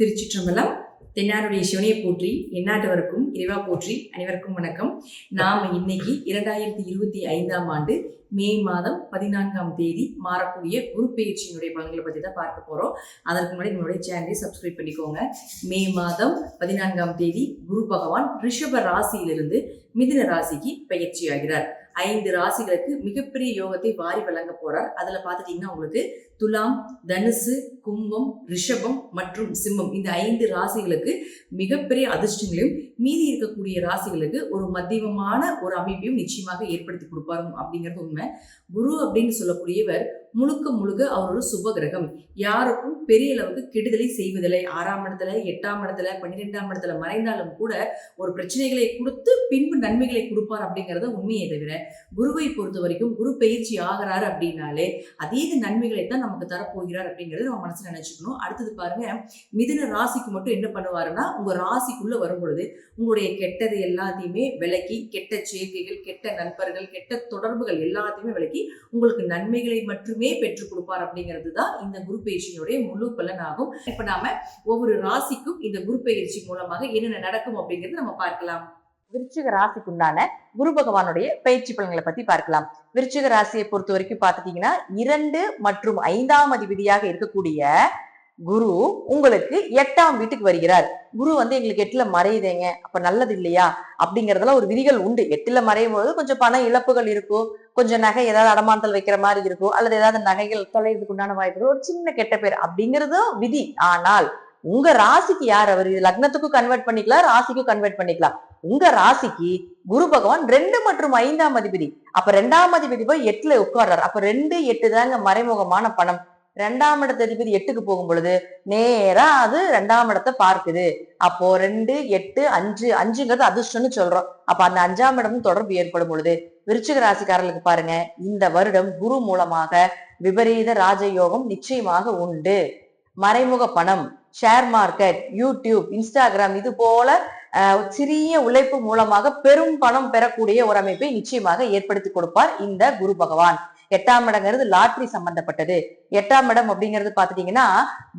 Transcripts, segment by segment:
திருச்சிற்றம்பலம் தென்னாருடைய சிவனையை போற்றி எந்நாட்டவருக்கும் இறைவா போற்றி அனைவருக்கும் வணக்கம். நாம் இன்னைக்கு இரண்டாயிரத்தி இருபத்தி ஐந்தாம் ஆண்டு மே மாதம் பதினான்காம் தேதி மாறக்கூடிய குரு பயிற்சியினுடைய பலன்களை பற்றி தான் பார்க்க போகிறோம் அதற்கு முன்னாடி நம்மளுடைய சேனலை சப்ஸ்கிரைப் பண்ணிக்கோங்க. மே மாதம் பதினான்காம் தேதி குரு பகவான் ரிஷப ராசியிலிருந்து மிதுன ராசிக்கு பயிற்சி ஆகிறார். ஐந்து ராசிகளுக்கு மிகப்பெரிய யோகத்தை வாரி வழங்க போறார். அதுல பார்த்துட்டீங்கன்னா உங்களுக்கு துலாம் தனுசு கும்பம் ரிஷபம் மற்றும் சிம்மம் இந்த ஐந்து ராசிகளுக்கு மிகப்பெரிய அதிர்ஷ்டங்களையும் மீதி இருக்கக்கூடிய ராசிகளுக்கு ஒரு மத்தியமமான ஒரு அமைப்பையும் நிச்சயமாக ஏற்படுத்தி கொடுப்பாரு அப்படிங்கிறது உண்மை. குரு அப்படின்னு சொல்லக்கூடியவர் முழுக்க முழுக்க அவர் ஒரு சுப கிரகம் யாருக்கும் பெரிய அளவுக்கு கெடுதலை செய்வதில்லை. ஆறாம் இடத்துல எட்டாம் இடத்துல பன்னிரெண்டாம் இடத்துல மறைந்தாலும் கூட ஒரு பிரச்சனைகளை கொடுத்து பின்பு நன்மைகளை கொடுப்பார் அப்படிங்கிறத உண்மையை தவிர குருவை பொறுத்த வரைக்கும் குரு பயிற்சி ஆகிறாரு அப்படின்னாலே அதீத நன்மைகளை தான் நமக்கு தரப்போகிறார் அப்படிங்கிறது நம்ம மனசில் நினைச்சுக்கணும். அடுத்தது பாருங்க மிதுன ராசிக்கு மட்டும் என்ன பண்ணுவாருன்னா உங்க ராசிக்குள்ள வரும் பொழுது உங்களுடைய கெட்டது எல்லாத்தையுமே விலக்கி கெட்ட சேர்க்கைகள் கெட்ட நண்பர்கள் கெட்ட தொடர்புகள் எல்லாத்தையுமே விலக்கி உங்களுக்கு நன்மைகளை மட்டுமே பெற்றுக் கொடுப்பார் அப்படிங்கிறது தான் இந்த குரு பயிற்சியினுடைய முழு பலன் ஆகும் இப்ப நாம ஒவ்வொரு ராசிக்கும் இந்த குரு பயிற்சி மூலமாக என்னென்ன நடக்கும் அப்படிங்கிறது நம்ம பார்க்கலாம். விருச்சிக ராசிக்குண்டான குரு பகவானுடைய பயிற்சி பலன்களை பத்தி பார்க்கலாம். விருச்சிக ராசியை பொறுத்த வரைக்கும் பாத்துட்டீங்கன்னா இரண்டு மற்றும் ஐந்தாம் அதிபதியாக இருக்கக்கூடிய குரு உங்களுக்கு எட்டாம் வீட்டுக்கு வருகிறார். குரு வந்து எங்களுக்கு எட்டுல மறையுதேங்க. அப்ப நல்லது இல்லையா? அப்படிங்கறதுல ஒரு விதிகள் உண்டு. எட்டுல மறையும் போது கொஞ்சம் பண இழப்புகள் இருக்கும். கொஞ்சம் நகை ஏதாவது அடமானத்தில் வைக்கிற மாதிரி இருக்கும். அல்லது ஏதாவது நகைகள் தொலைறதுக்கு உண்டான வாய்ப்பு ஒரு சின்ன கெட்ட பேர். அப்படிங்கறதும் விதி. ஆனால் உங்க ராசிக்கு யார் அவர்? இது லக்னத்துக்கும் கன்வெர்ட் பண்ணிக்கலாம் ராசிக்கும் கன்வெர்ட் பண்ணிக்கலாம். உங்க ராசிக்கு குரு பகவான் ரெண்டு மற்றும் ஐந்தாம் அதிபதி. அப்ப ரெண்டாம் அதிபதி போய் எட்டுல உட்கார்றாரு. அப்ப ரெண்டு எட்டு தாங்க மறைமுகமான பணம். ரெண்டாம் இடத்த அதிபதி எட்டுக்கு போகும் பொழுது நேரா அது ரெண்டாம் இடத்தை பார்க்குது. அப்போ ரெண்டு எட்டு அஞ்சு அஞ்சுங்கிறது அதிர்ஷ்டம்னு சொல்றோம். அப்ப அந்த அஞ்சாம் இடம் தொடர்பு ஏற்படும் பொழுது விருச்சிக ராசிக்காரர்களுக்கு பாருங்க இந்த வருடம் குரு மூலமாக விபரீத ராஜயோகம் நிச்சயமாக உண்டு. மறைமுக பணம் ஷேர் மார்க்கெட் யூடியூப் இன்ஸ்டாகிராம் இது போல சிறிய உழைப்பு மூலமாக பெரும் பணம் பெறக்கூடிய ஒரு அமைப்பை நிச்சயமாக ஏற்படுத்தி கொடுப்பார் இந்த குரு பகவான். எட்டாம் இடங்கிறது லாட்ரி சம்பந்தப்பட்டது. எட்டாம் இடம் அப்படிங்கிறது பாத்துட்டீங்கன்னா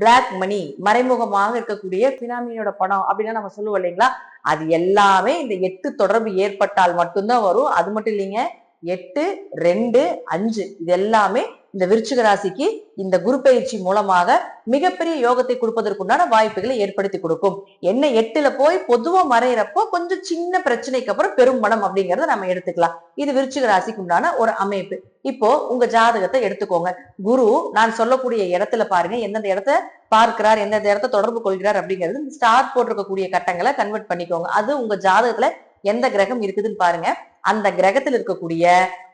பிளாக் மணி மறைமுகமாக இருக்கக்கூடிய பினாமியோட பணம் அப்படின்னு நம்ம சொல்லுவோம் இல்லைங்களா? அது எல்லாமே இந்த எட்டு தொடர்பு ஏற்பட்டால் மட்டும்தான் வரும். அது மட்டும் இல்லைங்க எட்டு ரெண்டு அஞ்சு இது எல்லாமே இந்த விருச்சிக ராசிக்கு இந்த குரு பயிற்சி மூலமாக மிகப்பெரிய யோகத்தை கொடுப்பதற்குண்டான வாய்ப்புகளை ஏற்படுத்தி கொடுக்கும். என்ன எட்டுல போய் பொதுவா மறையிறப்போ கொஞ்சம் சின்ன பிரச்சனைக்கு அப்புறம் பெரும் மனம் அப்படிங்கறத நம்ம எடுத்துக்கலாம். இது விருச்சிக ராசிக்கு உண்டான ஒரு அமைப்பு. இப்போ உங்க ஜாதகத்தை எடுத்துக்கோங்க. குரு நான் சொல்லக்கூடிய இடத்துல பாருங்க. எந்தெந்த இடத்த பார்க்கிறார் எந்தெந்த இடத்த தொடர்பு கொள்கிறார் அப்படிங்கிறது ஸ்டார் போட்டிருக்கக்கூடிய கட்டங்களை கன்வெர்ட் பண்ணிக்கோங்க. அது உங்க ஜாதகத்துல எந்த கிரகம் இருக்குதுன்னு பாருங்க. அந்த கிரகத்தில் இருக்கக்கூடிய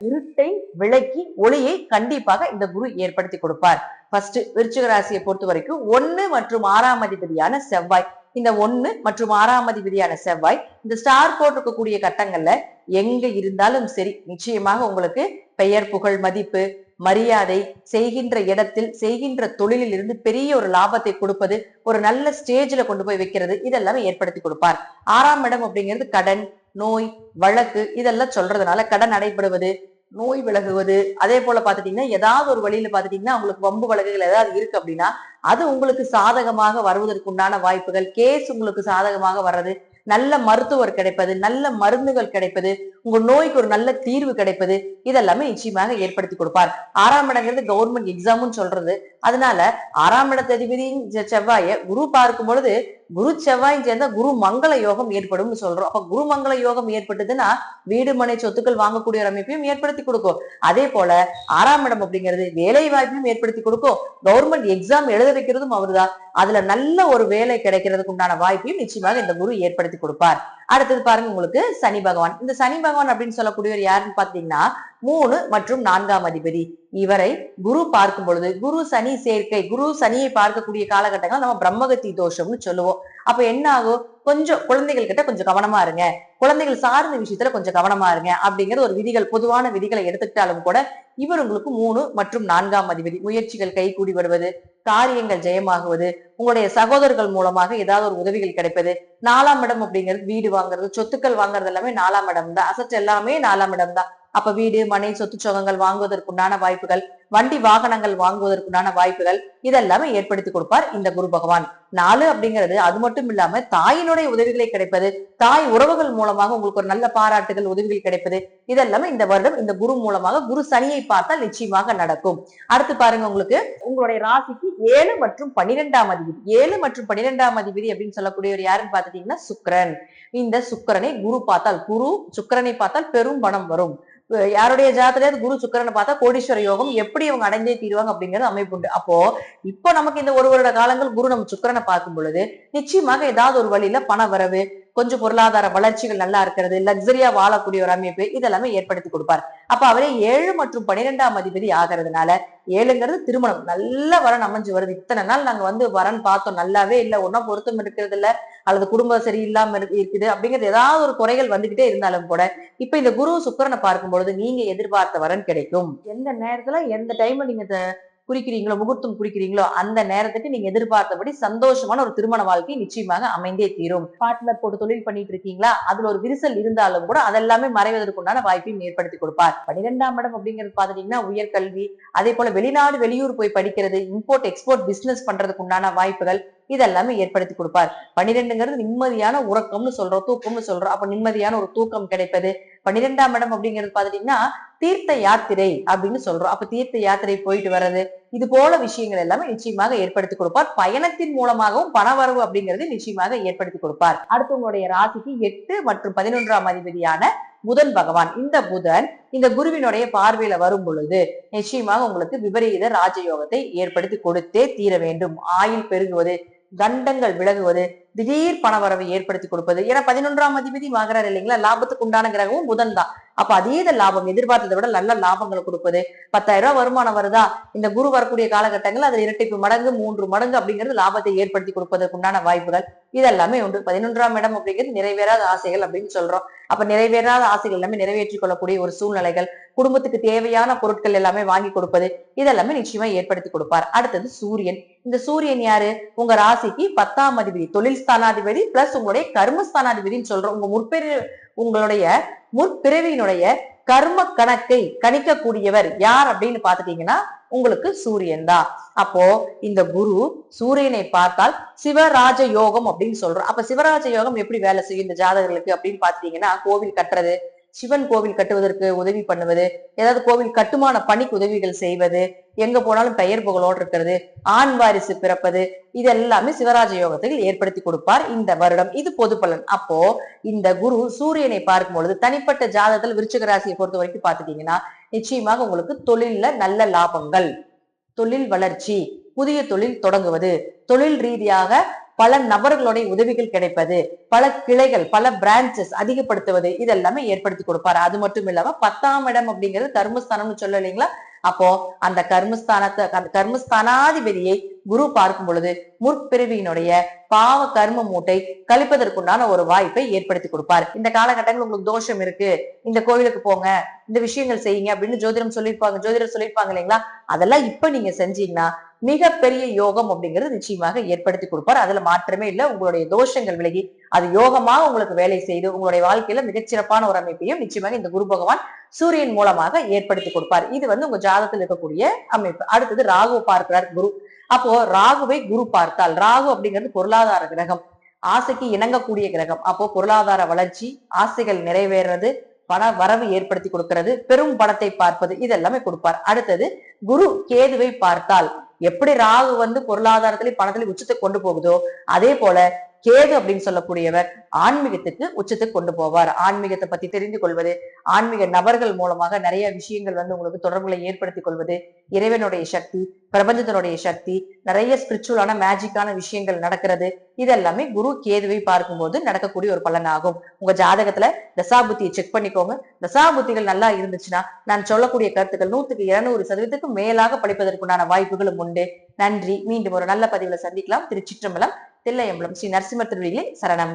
இருட்டை விளக்கி ஒளியை கண்டிப்பாக இந்த குரு ஏற்படுத்தி கொடுப்பார். ஃபர்ஸ்ட் விருச்சிக ராசியை பொறுத்த வரைக்கும் ஒன்னு மற்றும் ஆறாம் அதிபதியான செவ்வாய். இந்த ஒன்னு மற்றும் ஆறாம் அதிபதியான செவ்வாய் இந்த ஸ்டார் போட்டிருக்கக்கூடிய கட்டங்கள்ல எங்க இருந்தாலும் சரி நிச்சயமாக உங்களுக்கு பெயர் புகழ் மதிப்பு மரியாதை செய்கின்ற இடத்தில் செய்கின்ற தொழிலில் இருந்து பெரிய ஒரு லாபத்தை கொடுப்பது ஒரு நல்ல ஸ்டேஜ்ல கொண்டு போய் வைக்கிறது இதெல்லாமே ஏற்படுத்தி கொடுப்பார். ஆறாம் இடம் அப்படிங்கிறது கடன் நோய் வழக்கு இதெல்லாம் சொல்றதுனால கடன் அடைபடுவது நோய் விலகுவது அதே போல பாத்துட்டீங்கன்னா ஏதாவது ஒரு வழியில பாத்துட்டீங்கன்னா உங்களுக்கு வம்பு வழக்குகள் ஏதாவது இருக்கு அப்படின்னா அது உங்களுக்கு சாதகமாக வருவதற்கு உண்டான வாய்ப்புகள். கேஸ் உங்களுக்கு சாதகமாக வர்றது நல்ல மருத்துவர் கிடைப்பது நல்ல மருந்துகள் கிடைப்பது உங்க நோய்க்கு ஒரு நல்ல தீர்வு கிடைப்பது இதெல்லாமே நிச்சயமாக ஏற்படுத்தி கொடுப்பார். ஆறாம் இடங்கிறது கவர்மெண்ட் எக்ஸாம்னு சொல்றது. அதனால ஆறாம் இடத்த அதிபதியின் செவ்வாய குரு பார்க்கும் பொழுது குரு செவ்வாயும் சேர்ந்தா குரு மங்கள யோகம் ஏற்படும் சொல்றோம். அப்ப குரு மங்கள யோகம் ஏற்பட்டதுன்னா வீடு மனை சொத்துக்கள் வாங்கக்கூடிய ஒரு அமைப்பையும் ஏற்படுத்தி கொடுக்கும். அதே போல ஆறாம் இடம் அப்படிங்கிறது வேலை வாய்ப்பையும் ஏற்படுத்தி கொடுக்கும். கவர்மெண்ட் எக்ஸாம் எழுத வைக்கிறதும் அவர்தான். அதுல நல்ல ஒரு வேலை கிடைக்கிறதுக்கு உண்டான வாய்ப்பையும் நிச்சயமாக இந்த குரு ஏற்படுத்தி கொடுப்பார். அடுத்தது பாருங்க உங்களுக்கு சனி பகவான். இந்த சனி பகவான் அப்படின்னு சொல்லக்கூடியவர் யாருன்னு பாத்தீங்கன்னா மூணு மற்றும் நான்காம் அதிபதி. இவரை குரு பார்க்கும் பொழுது குரு சனி சேர்க்கை குரு சனியை பார்க்கக்கூடிய காலகட்டங்கள் நம்ம பிரம்மகத்தி தோஷம்னு சொல்லுவோம். அப்ப என்ன ஆகும்? கொஞ்சம் குழந்தைகள் கிட்ட கொஞ்சம் கவனமா இருங்க. குழந்தைகள் சார்ந்த விஷயத்துல கொஞ்சம் கவனமா இருங்க. அப்படிங்கிற ஒரு விதிகள் பொதுவான விதிகளை எடுத்துக்கிட்டாலும் கூட இவர் உங்களுக்கு மூணு மற்றும் நான்காம் அதிபதி. முயற்சிகள் கைகூடி வருவது காரியங்கள் ஜெயமாகுவது உங்களுடைய சகோதரர்கள் மூலமாக ஏதாவது ஒரு உதவிகள் கிடைப்பது நாலாம் இடம் அப்படிங்கிறது வீடு வாங்குறது சொத்துக்கள் வாங்குறது எல்லாமே நாலாம் இடம் தான். அசட் எல்லாமே நாலாம் இடம் தான். அப்ப வீடு மனை சொத்து சோகங்கள் வாங்குவதற்குண்டான வாய்ப்புகள் வண்டி வாகனங்கள் வாங்குவதற்குண்டான வாய்ப்புகள் இதெல்லாமே ஏற்படுத்தி கொடுப்பார் இந்த குரு பகவான். நாலு அப்படிங்கிறது அது மட்டும் இல்லாம தாயினுடைய உதவிகளை கிடைப்பது தாய் உறவுகள் மூலமாக உங்களுக்கு ஒரு நல்ல பாராட்டுகள் உதவிகள் கிடைப்பது இதெல்லாமே இந்த வருடம் இந்த குரு மூலமாக குரு சனியை பார்த்தால் நிச்சயமாக நடக்கும். அடுத்து பாருங்க உங்களுக்கு உங்களுடைய ராசிக்கு ஏழு மற்றும் பனிரெண்டாம் அதிபதி. ஏழு மற்றும் பனிரெண்டாம் அதிபதி அப்படின்னு சொல்லக்கூடியவர் யாருன்னு பார்த்துட்டீங்கன்னா சுக்கிரன். இந்த சுக்கிரனை குரு பார்த்தால் குரு சுக்கிரனை பார்த்தால் பெரும் பணம் வரும். யாருடைய ஜாதத்திலேயே குரு சுக்கரனை பார்த்தா கோடீஸ்வர யோகம் எப்படி அவங்க அடைஞ்சே தீருவாங்க அப்படிங்கிறது அமைப்பு உண்டு. அப்போ இப்போ நமக்கு இந்த ஒரு வருட காலங்கள் குரு நம்ம சுக்கரனை பார்க்கும் பொழுது நிச்சயமாக ஏதாவது ஒரு வழியில பண வரவு கொஞ்சம் பொருளாதார வளர்ச்சிகள் நல்லா இருக்கிறது லக்ஸரியா வாழக்கூடிய ஒரு அமைப்பு இதெல்லாமே ஏற்படுத்தி கொடுப்பார். அப்ப அவரே ஏழு மற்றும் பனிரெண்டாம் அதிபதி ஆகிறதுனால ஏழுங்கிறது திருமணம். நல்ல வரன் அமைஞ்சு வருது. இத்தனை நாள் நாங்க வந்து வரன் பார்த்தோம். நல்லாவே இல்ல. ஒன்னா பொருத்தம் இருக்கிறது இல்ல. அல்லது குடும்பம் சரியில்லாம இருக்குது. அப்படிங்கிறது ஏதாவது ஒரு குறைகள் வந்துகிட்டே இருந்தாலும் கூட இப்ப இந்த குரு சுக்கிரனை பார்க்கும் பொழுது நீங்க எதிர்பார்த்த வரன் கிடைக்கும். எந்த நேரத்துல எந்த டைம்ல நீங்க குறிக்கிறீங்களோ முகூர்த்தம் குறிக்கிறீங்களோ அந்த நேரத்துக்கு நீங்க எதிர்பார்த்தபடி சந்தோஷமான ஒரு திருமண வாழ்க்கை நிச்சயமாக அமைந்தே தீரும். பார்ட்னர் போட்டு தொழில் பண்ணிட்டு இருக்கீங்களா? அதுல ஒரு விரிசல் இருந்தாலும் கூட அதெல்லாமே மறைவதற்குண்டான வாய்ப்பையும் ஏற்படுத்தி கொடுப்பார். பனிரெண்டாம் இடம் அப்படிங்கிறது பாத்துட்டீங்கன்னா உயர்கல்வி அதே போல வெளிநாடு வெளியூர் போய் படிக்கிறது இம்போர்ட் எக்ஸ்போர்ட் பிசினஸ் பண்றதுக்கு உண்டான வாய்ப்புகள் இதெல்லாமே ஏற்படுத்தி கொடுப்பார். பன்னிரெண்டுங்கிறது நிம்மதியான உறக்கம்னு சொல்றோம் தூக்கம்னு சொல்றோம். அப்ப நிம்மதியான ஒரு தூக்கம் கிடைப்பது பன்னிரெண்டாம் இடம் அப்படிங்கிறது பாத்துட்டீங்கன்னா தீர்த்த யாத்திரை அப்படின்னு சொல்றோம். அப்ப தீர்த்த யாத்திரை போயிட்டு வர்றது இது போல விஷயங்கள் எல்லாமே நிச்சயமாக ஏற்படுத்தி கொடுப்பார். பயணத்தின் மூலமாகவும் பணவரவு அப்படிங்கிறது நிச்சயமாக ஏற்படுத்தி கொடுப்பார். அடுத்து உங்களுடைய ராசிக்கு எட்டு மற்றும் பதினொன்றாம் அதிபதியான புதன் பகவான். இந்த புதன் இந்த குருவினுடைய பார்வையில வரும் பொழுது நிச்சயமாக உங்களுக்கு விபரீத ராஜயோகத்தை ஏற்படுத்தி கொடுத்தே தீர வேண்டும். ஆயுள் பெருகுவது தண்டங்கள் விலகுவது திடீர் பணவரவை ஏற்படுத்தி கொடுப்பது. ஏன்னா பதினொன்றாம் அதிபதி ஆகிறார் இல்லைங்களா? லாபத்துக்கு உண்டான கிரகமும் புதன் தான். அப்ப அதீத லாபம் எதிர்பார்த்ததை விட நல்ல லாபங்களை கொடுப்பது. பத்தாயிரம் ரூபாய் வருமானம் வருதா? இந்த குரு வரக்கூடிய காலகட்டங்கள் அதில் இரட்டிப்பு மடங்கு மூன்று மடங்கு அப்படிங்கிறது லாபத்தை ஏற்படுத்தி கொடுப்பதற்கு உண்டான வாய்ப்புகள். இதெல்லாமே உண்டு. பதினொன்றாம் இடம் அப்படிங்கிறது நிறைவேறாத ஆசைகள் அப்படின்னு சொல்றோம். அப்ப நிறைவேறாத ஆசைகள் எல்லாமே நிறைவேற்றிக் கொள்ளக்கூடிய ஒரு சூழ்நிலைகள். குடும்பத்துக்கு தேவையான பொருட்கள் எல்லாமே வாங்கி கொடுப்பது. இதெல்லாமே நிச்சயமா ஏற்படுத்தி கொடுப்பார். அடுத்தது சூரியன். இந்த சூரியன் யாரு? உங்க ராசிக்கு பத்தாம் அதிபதி தொழில் ஸ்தானாதிபதி பிளஸ் உங்களுடைய கர்மஸ்தானாதிபதினு சொல்றோம். உங்க முற்பிரி உங்களுடைய முற்பிறவியினுடைய கர்ம கணக்கை கணிக்கக்கூடியவர் யார் அப்படின்னு பாத்துட்டீங்கன்னா உங்களுக்கு சூரியன் தான். அப்போ இந்த குரு சூரியனை பார்த்தால் சிவராஜ யோகம் அப்படின்னு சொல்றோம் அப்ப சிவராஜ யோகம் எப்படி வேலை செய்யும் இந்த ஜாதகர்களுக்கு அப்படின்னு பாத்துட்டீங்கன்னா கோவில் கட்டுறது சிவன் கோவில் கட்டுவதற்கு உதவி பண்ணுவது ஏதாவது கோவில் கட்டுமான பணிக்கு உதவிகள் செய்வது எங்க போனாலும் பெயர் புகழோடு இருக்கிறது ஆண் வாரிசு பிறப்பது இது எல்லாமே சிவராஜ யோகத்தில் ஏற்படுத்தி கொடுப்பார் இந்த வருடம். இது பொது பலன். அப்போ இந்த குரு சூரியனை பார்க்கும் பொழுது தனிப்பட்ட ஜாதகத்தில் விருச்சிக ராசியை பொறுத்த வரைக்கும் பாத்துட்டீங்கன்னா நிச்சயமாக உங்களுக்கு தொழில்ல நல்ல லாபங்கள். தொழில் வளர்ச்சி புதிய தொழில் தொடங்குவது தொழில் ரீதியாக பல நபர்களுடைய உதவிகள் கிடைப்பது பல கிளைகள் பல பிரான்ச்சஸ் அதிகப்படுத்துவது இதெல்லாமே ஏற்படுத்தி கொடுப்பாரு. அது மட்டும் இல்லாம பத்தாம் இடம் அப்படிங்கிறது தர்மஸ்தானம்னு சொல்ல இல்லைங்களா அப்போ அந்த கர்மஸ்தானத்தை அந்த கர்மஸ்தானாதிபதியை குரு பார்க்கும் பொழுது முற்பிறவியினுடைய பாவ கர்ம மூட்டை கழிப்பதற்குண்டான ஒரு வாய்ப்பை ஏற்படுத்தி கொடுப்பார். இந்த காலகட்டங்கள் உங்களுக்கு தோஷம் இருக்கு. இந்த கோயிலுக்கு போங்க. இந்த விஷயங்கள் செய்யுங்க அப்படின்னு ஜோதிடம் சொல்லியிருப்பாங்க. ஜோதிடம் சொல்லியிருப்பாங்க இல்லைங்களா? அதெல்லாம் இப்ப நீங்க செஞ்சீங்கன்னா மிகப்பெரிய யோகம் அப்படிங்கிறது நிச்சயமாக ஏற்படுத்தி கொடுப்பார். அதுல மாற்றமே இல்லை. உங்களுடைய தோஷங்கள் விலகி அது யோகமாக உங்களுக்கு வேலை செய்து உங்களுடைய வாழ்க்கையில மிகச்சிறப்பான ஒரு அமைப்பையும் நிச்சயமாக இந்த குரு பகவான் சூரியன் மூலமாக ஏற்படுத்தி கொடுப்பார். இது வந்து உங்க ஜாதகத்தில் இருக்கக்கூடிய அமைப்பு. அடுத்தது ராகு பார்க்கிறார் குரு. அப்போ ராகுவை குரு பார்த்தால் ராகு அப்படிங்கிறது பொருளாதார கிரகம். ஆசைக்கு இணங்கக்கூடிய கிரகம். அப்போ பொருளாதார வளர்ச்சி ஆசைகள் நிறைவேறது பண வரவு ஏற்படுத்தி கொடுக்கிறது பெரும் பணத்தை பார்ப்பது இதெல்லாமே கொடுப்பார். அடுத்தது குரு கேதுவை பார்த்தால் எப்படி ராகு வந்து பொருளாதாரத்திலே பணத்திலே உச்சத்தை கொண்டு போகுதோ அதே போல கேது அப்படின்னு சொல்லக்கூடியவர் ஆன்மீகத்துக்கு உச்சத்துக்கு கொண்டு போவார். ஆன்மீகத்தை பத்தி தெரிந்து கொள்வது ஆன்மீக நபர்கள் மூலமாக நிறைய விஷயங்கள் வந்து உங்களுக்கு தொடர்புகளை ஏற்படுத்தி கொள்வது இறைவனுடைய சக்தி பிரபஞ்சத்தினுடைய சக்தி நிறைய ஸ்பிரிச்சுவலான மேஜிக்கான விஷயங்கள் நடக்கிறது. இதெல்லாமே குரு கேதுவை பார்க்கும்போது நடக்கக்கூடிய ஒரு பலனாகும் உங்க ஜாதகத்துல தசாபுத்தியை செக் பண்ணிக்கோங்க. தசாபுத்திகள் நல்லா இருந்துச்சுன்னா நான் சொல்லக்கூடிய கருத்துக்கள் நூத்துக்கு இருநூறு சதவீதத்துக்கு மேலாக படிப்பதற்குண்டான வாய்ப்புகளும் உண்டு. நன்றி. மீண்டும் ஒரு நல்ல பதிவுல சந்திக்கலாம். திருச்சிற்றம்பலம் தில்லையம்பலம் ஸ்ரீ நரசிம்மர் திருவிழிகளே சரணம்.